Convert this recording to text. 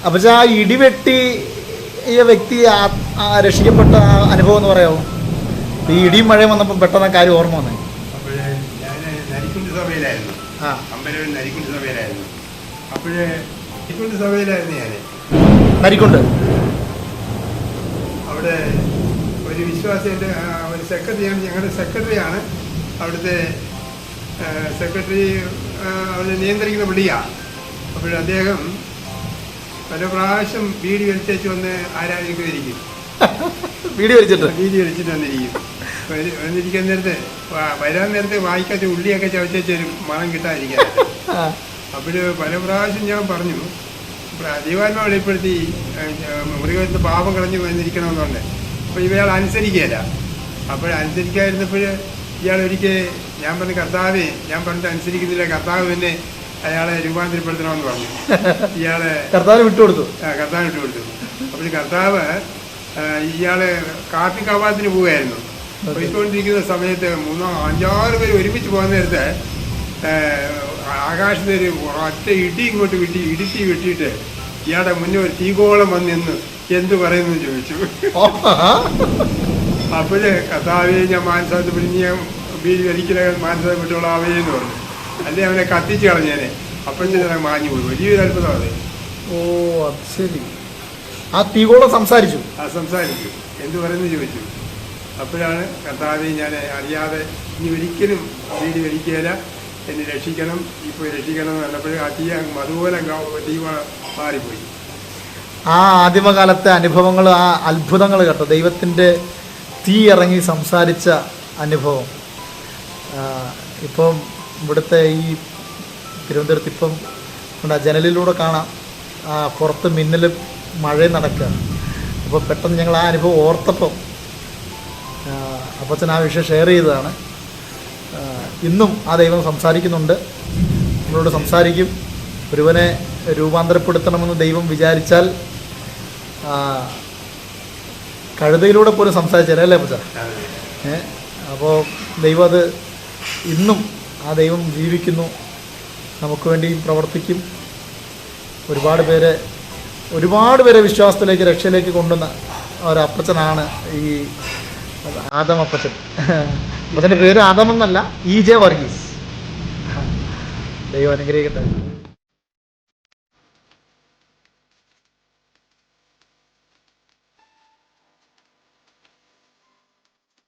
അപ്പച്ച ആ ഇടിവെട്ടി ഈ വ്യക്തി രക്ഷിക്കപ്പെട്ട അനുഭവം എന്ന് പറയാമോ ഈ ഇടിയും മഴയും വന്നപ്പോൾ പെട്ടെന്ന് കാര്യം ഓർമ്മ വന്നേ. ഞാൻ നരിക്കുണ്ട് സഭയിലായിരുന്നു. ആ. അമ്പലവൻ നരിക്കുണ്ട് സഭയിലായിരുന്നു. അപ്പോഴേ നരിക്കുണ്ട് സഭയിലായിരുന്നു ഞാൻ നരിക്കൊണ്ട്. അവിടെ ഒരു വിശ്വാസി ഒരു സെക്രട്ടറിയാണ് ഞങ്ങളുടെ സെക്രട്ടറിയാണ് അവിടുത്തെ സെക്രട്ടറി അവിടെ നിയന്ത്രിക്കുന്ന വിളിയാണ് അപ്പോൾ അദ്ദേഹം പല പ്രാവശ്യം വീട് വലിച്ചേച്ച് വന്ന് ആരാധിക്കുമായിരിക്കും. വീട് വലിച്ചിട്ട്? വീട് വലിച്ചിട്ട് വന്നിരിക്കും. വന്നിരിക്കാൻ നേരത്തെ വരാൻ നേരത്തെ വായിക്കാത്ത ഉള്ളിയൊക്കെ ചവച്ചേച്ച് മണം കിട്ടാതിരിക്കാൻ. ആ. അപ്പോൾ പല പ്രാവശ്യം ഞാൻ പറഞ്ഞു ദൈവാത്മ വെളിപ്പെടുത്തി മുറികത്ത് പാപം കളഞ്ഞു വന്നിരിക്കണമെന്നുണ്ട്. അപ്പോൾ ഇവയാൾ അനുസരിക്കുകയില്ല അപ്പോൾ അനുസരിക്കാതിരുന്നപ്പോൾ ഇയാൾ ഒരിക്കൽ ഞാൻ പറഞ്ഞ കർത്താവേ ഞാൻ പറഞ്ഞിട്ട് അനുസരിക്കുന്നില്ല. കർത്താവ് തന്നെ അയാളെ രൂപാന്തരപ്പെടുത്തണമെന്ന് പറഞ്ഞു. ഇയാളെ കർത്താവ് വിട്ടുകൊടുത്തു. ആ, കർത്താവ് വിട്ടുകൊടുത്തു. കൊടുത്തു അപ്പോൾ ഈ കർത്താവ് ഇയാളെ കാപ്പി കവാത്തിന് പോവുകയായിരുന്നു. പോയിക്കൊണ്ടിരിക്കുന്ന സമയത്ത് മൂന്നോ അഞ്ചാറ് പേര് ഒരുമിച്ച് പോകുന്ന നേരത്ത് ആകാശത്ത് ഒരു ഒറ്റ ഇടി ഇങ്ങോട്ട് വിട്ടി ഇടുത്തി വിട്ടിട്ട് ഇയാളുടെ മുന്നേ ഒരു തീകോളം വന്ന് നിന്ന് എന്ത് പറയുന്നു ചോദിച്ചു. അപ്പോഴേ കഥാവേ ഞാൻ മാനസാന്തം പിന്നെ ഞാൻ ബീഡി വലിക്കല മാനസാന്തം വിട്ടോളാവേ എന്ന് പറഞ്ഞു. അല്ലേ അവനെ കത്തിച്ച് കളഞ്ഞേനെ. അപ്പോഴത്തേനും മാഞ്ഞു പോയി. വലിയൊരു അത്ഭുതമാണ് അതെ ഓ അത് ശരി. ആ തീകോളം സംസാരിച്ചു. ആ സംസാരിച്ചു. എന്ത് പറയുന്നു ചോദിച്ചു. അപ്പോഴാണ് കർത്താവെ ഞാൻ അറിയാതെ ഇനി ഒരിക്കലും വീട് വലിക്കുകയില്ല എന്നെ രക്ഷിക്കണം. ഇപ്പോൾ രക്ഷിക്കണം എന്ന് പറഞ്ഞപ്പോൾ ആ തീ അതുപോലെ തീ മാറിപ്പോയി. ആ ആദിമകാലത്തെ അനുഭവങ്ങൾ ആ അത്ഭുതങ്ങൾ കേട്ടോ. ദൈവത്തിന്റെ തീ ഇറങ്ങി സംസാരിച്ച അനുഭവം. ഇപ്പം ഇവിടുത്തെ ഈ തിരുവനന്തപുരത്ത് ഇപ്പം ആ ജനലിലൂടെ കാണാം ആ പുറത്ത് മിന്നൽ മഴയും നടക്കുക അപ്പോൾ പെട്ടെന്ന് ഞങ്ങൾ ആ അനുഭവം ഓർത്തപ്പം അപ്പച്ചൻ ആ വിഷയം ഷെയർ ചെയ്തതാണ്. ഇന്നും ആ ദൈവം സംസാരിക്കുന്നുണ്ട്. നമ്മളോട് സംസാരിക്കും. ഒരുവനെ രൂപാന്തരപ്പെടുത്തണമെന്ന് ദൈവം വിചാരിച്ചാൽ കഴുതയിലൂടെ പോലും സംസാരിച്ചാലേ അല്ലേ അപ്പച്ച? ഏ അപ്പോൾ ദൈവം അത് ഇന്നും ആ ദൈവം ജീവിക്കുന്നു. നമുക്ക് വേണ്ടി പ്രവർത്തിക്കും. ഒരുപാട് പേരെ ഒരുപാട് പേരെ വിശ്വാസത്തിലേക്ക് രക്ഷയിലേക്ക് കൊണ്ടുവന്ന ഒരപ്പച്ചനാണ് ഈ ആദം അപ്പച്ചൻ. അപ്പച്ചന്റെ പേര് ആദമെന്നല്ല ഇ ജെ വർഗീസ്. ദൈവം അനുഗ്രഹിക്കട്ടെ.